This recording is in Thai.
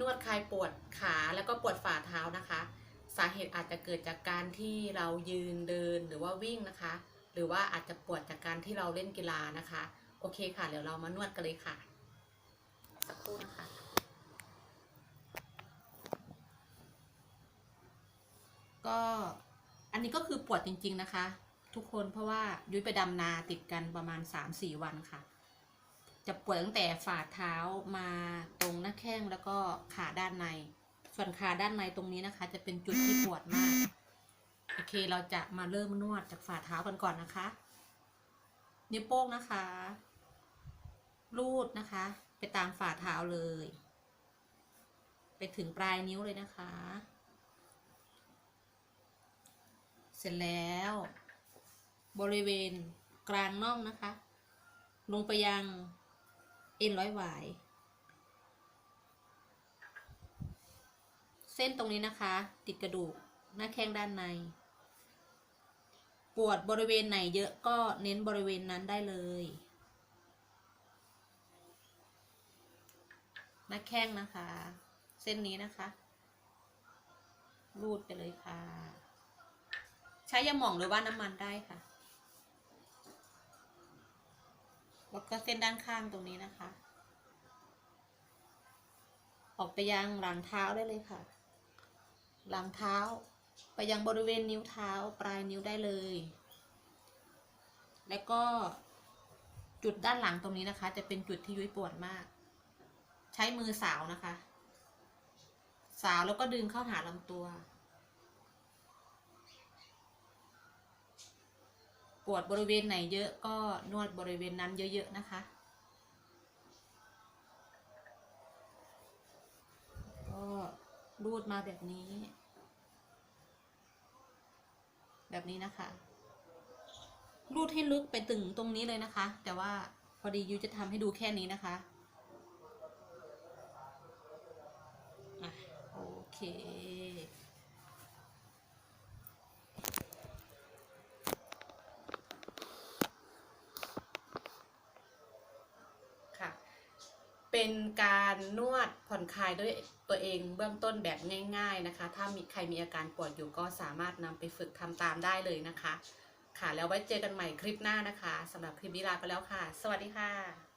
นวดคลายปวดขาแล้วก็ปวดฝ่าเท้านะคะ สาเหตุอาจจะเกิดจากการที่เรายืนเดินหรือว่าวิ่งนะคะ หรือว่าอาจจะปวดจากการที่เราเล่นกีฬานะคะ โอเคค่ะเดี๋ยวเรามานวดกันเลยค่ะสักครู่นะคะก็อันนี้ก็คือปวดจริงๆนะคะ ทุกคนเพราะว่ายุ้ยไปดำนาติดกันประมาณ 3-4 วันค่ะ จะปวดตั้งแต่ฝ่าเท้ามาตรงหน้าแข้งแล้วก็ขาด้านใน ส่วนขาด้านในตรงนี้นะคะ จะเป็นจุดที่ปวดมาก โอเคเราจะมาเริ่มนวดจากฝ่าเท้ากันก่อนนะคะ นิ้วโป้งนะคะ รูดนะคะ ไปตามฝ่าเท้าเลย ไปถึงปลายนิ้วเลยนะคะ เสร็จแล้ว บริเวณกลางน่องนะคะ ลงไปยัง เอ็นร้อยหวายเส้นตรงนี้นะคะ ติดกระดูกหน้าแข้งด้านใน ปวดบริเวณไหนเยอะก็เน้นบริเวณนั้นได้เลย หน้าแข้งนะคะ เส้นนี้นะคะ รูดไปเลยค่ะ ใช้ยาหม่องหรือว่าน้ำมันได้ค่ะ แล้วก็เส้นด้านข้างตรงนี้นะคะ ออกไปยังหลังเท้าได้เลยค่ะ หลังเท้าไปยังบริเวณนิ้วเท้าปลายนิ้วได้เลย แล้วก็จุดด้านหลังตรงนี้นะคะ จะเป็นจุดที่ยุ้ยปวดมาก ใช้มือสาวนะคะ สาวแล้วก็ดึงเข้าหาลำตัว ปวดบริเวณไหนเยอะก็นวดบริเวณนั้นเยอะๆนะคะ ก็รูดมาแบบนี้ แบบนี้นะคะ รูดให้ลึกไปถึงตรงนี้เลยนะคะ แต่ว่าพอดียูจะทำให้ดูแค่นี้นะคะอะโอเค ค่ะ เป็นการนวดผ่อนคลายด้วยตัวเองเบื้องต้นแบบง่าย ๆนะคะ ถ้ามีใครมีอาการปวดอยู่ก็สามารถนำไปฝึกทำตามได้เลยนะคะ ค่ะแล้วไว้เจอกันใหม่คลิปหน้านะคะสำหรับคลิปนี้ลาไปแล้วค่ะ สวัสดีค่ะ